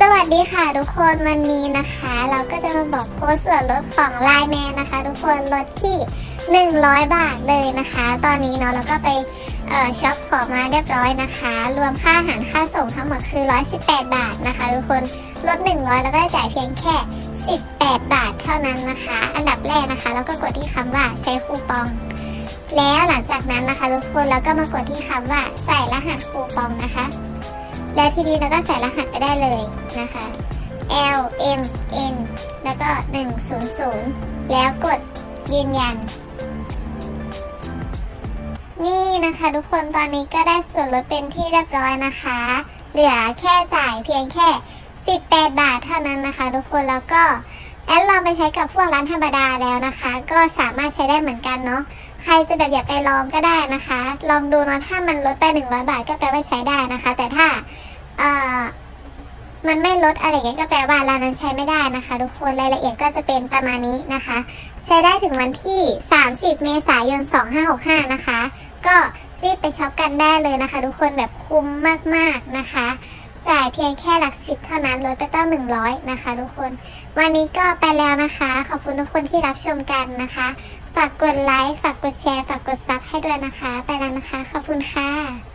สวัสดีค่ะทุกคนวันนี้นะคะ เราก็จะมาบอกโค้ดส่วนลดของไลน์แมนนะคะ ทุกคนลดที่ 100 บาทเลยนะคะ ตอนนี้เนาะเราก็ไปออช็อปของมาเรียบร้อยนะคะ รวมค่าอาหารค่าส่งทั้งหมดคือ 118 บาทนะคะ ทุกคนลด 100 แล้วก็จ่ายเพียงแค่ 18 บาทเท่านั้นนะคะ อันดับแรกนะคะ แล้วก็กดที่คำว่าใช้คูปอง แล้วหลังจากนั้นนะคะทุกคนเราก็มากดที่คำว่าใส่รหัสคูปองนะคะ แล้วทีนี้เราก็ใส่รหัสไปได้เลยนะคะ L M N แล้วก็ 100 แล้วกดยืนยัน นี่นะคะทุกคนตอนนี้ก็ได้ส่วนลดเป็นที่เรียบร้อยนะคะ เหลือแค่จ่ายเพียงแค่ 18 บาทเท่านั้นนะคะทุกคนแล้วก็แอดลองไปใช้กับพวกร้านธรรมดาแล้วนะคะ ก็สามารถใช้ได้เหมือนกันเนาะใครจะแบบอยากไปลองก็ได้นะคะ ลองดูเนาะถ้ามันลดไป 100 บาทก็แปลว่าใช้ได้นะคะ แต่ถ้า มันไม่ลดอะไรเงี้ยก็แปลว่าร้านนั้นใช้ไม่ได้นะคะ ทุกคนรายละเอียดก็จะเป็นประมาณนี้นะคะ ใช้ได้ถึงวันที่ 30 เมษายน 2565 นะคะ ก็รีบไปช็อปกันได้เลยนะคะ ทุกคนแบบคุ้มมากๆนะคะจ่ายเพียงแค่หลักสิบเท่านั้นลดไปตั้ง100นะคะ ทุกคน วันนี้ก็ไปแล้วนะคะ ขอบคุณทุกคนที่รับชมกันนะคะ ฝากกดไลค์ ฝากกดแชร์ ฝากกดซับให้ด้วยนะคะ ไปแล้วนะคะ ขอบคุณค่ะ